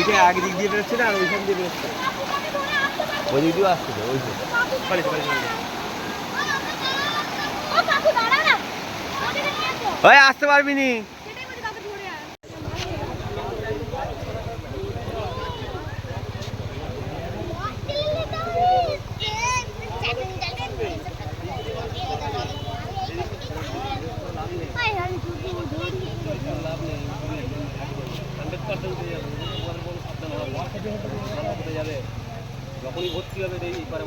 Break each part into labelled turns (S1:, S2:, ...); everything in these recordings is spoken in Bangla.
S1: এইটা এক দিক দিয়ে বেরোচ্ছে না আর ওইখান দিয়ে বেরোচ্ছে ওই দিক দিয়েও আসছে ওই ওই আসতে পারবি নি। যখনই ভর্তি হবে এই পারে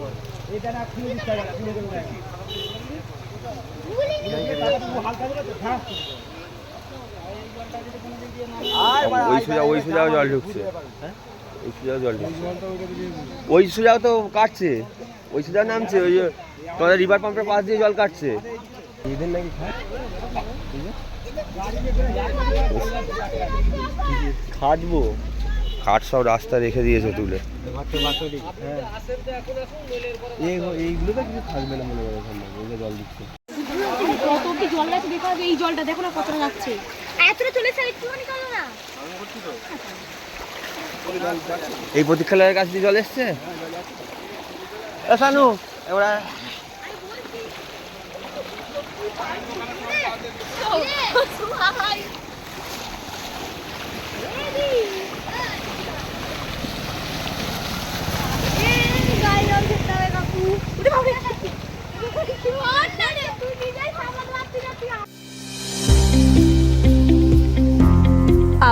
S1: ওই সোজা ওই সোজাও জল ঢুকছে। ওই সোজাও জল ঢুকছে। ওই সোজাও তো কাটছে। ওই সোজা নামছে ওই তোমাদের রিভার পাম্পের পাশ দিয়ে জল কাটছে। এদের নাকি খাটবো। খাট সব রাস্তা রেখে দিয়েছে তুলে। এইগুলো তো কিছু থাকবে না মনে করে জল দিচ্ছে।
S2: কত কি জল লাগছে দেখো এই জলটা দেখো না কতটা যাচ্ছে এতটা চলেছে একটুখানি কালো না?
S1: এই প্রতীক্ষালয়ের কাছ দিয়ে জল এসছে? এ সানু এবার